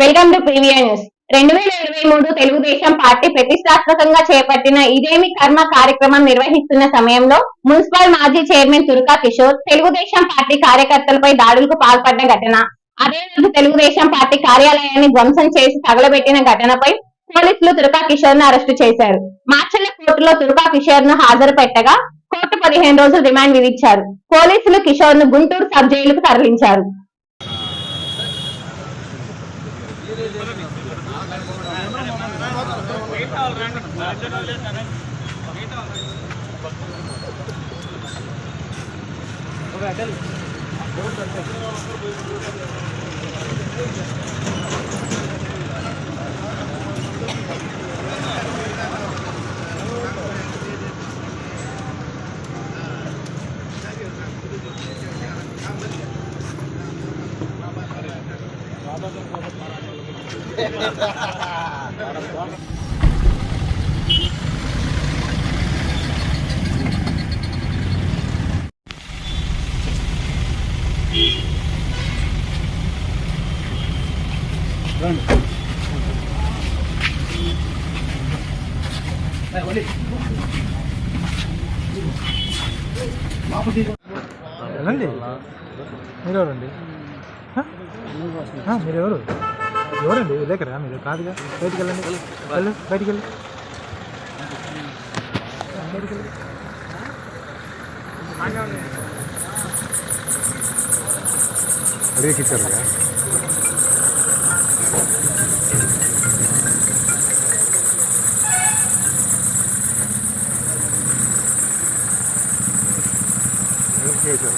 Welcome to premier news రెండు వేల ఇరవై మూడు తెలుగుదేశం పార్టీ ప్రతిష్టాత్మకంగా చేపట్టిన ఇదేమి కర్మ కార్యక్రమం నిర్వహిస్తున్న సమయంలో మున్సిపల్ మాజీ చైర్మన్ తుర్కా కిషోర్ తెలుగుదేశం పార్టీ కార్యకర్తలపై దాడులకు పాల్పడ్డ ఘటన. అదే రోజు తెలుగుదేశం పార్టీ కార్యాలయాన్ని ధ్వంసం చేసి తగలబెట్టిన ఘటనపై పోలీసులు తుర్కా కిషోర్ను అరెస్టు చేశారు. మార్చల్ల కోర్టులో తుర్కా కిషోర్ను హాజరు పెట్టగా కోర్టు పదిహేను రోజులు రిమాండ్ విధించారు. పోలీసులు కిషోర్ను గుంటూరు సబ్ జైలుకు తరలించారు. Gracias. రండి. మీరెవరండి? మీరెవరు? ఎవరండి దగ్గర మీరు కాదుగా బయటికి వెళ్ళండి వెళ్ళు బయటికి వెళ్ళి బయటికి వెళ్ళి రేకిచ్చారు చేశారు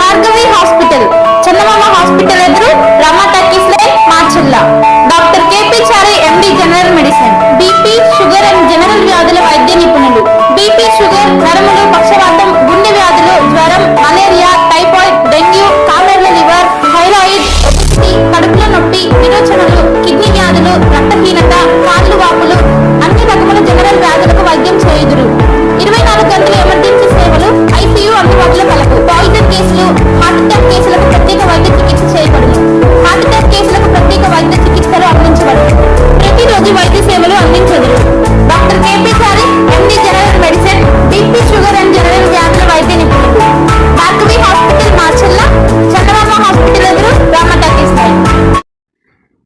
భార్గవి హాస్పిటల్. చందమామ హాస్పిటల్ ఎదురు Rama talkies line Macherla. Doctor KP Chari MD general medicine BP sugar and general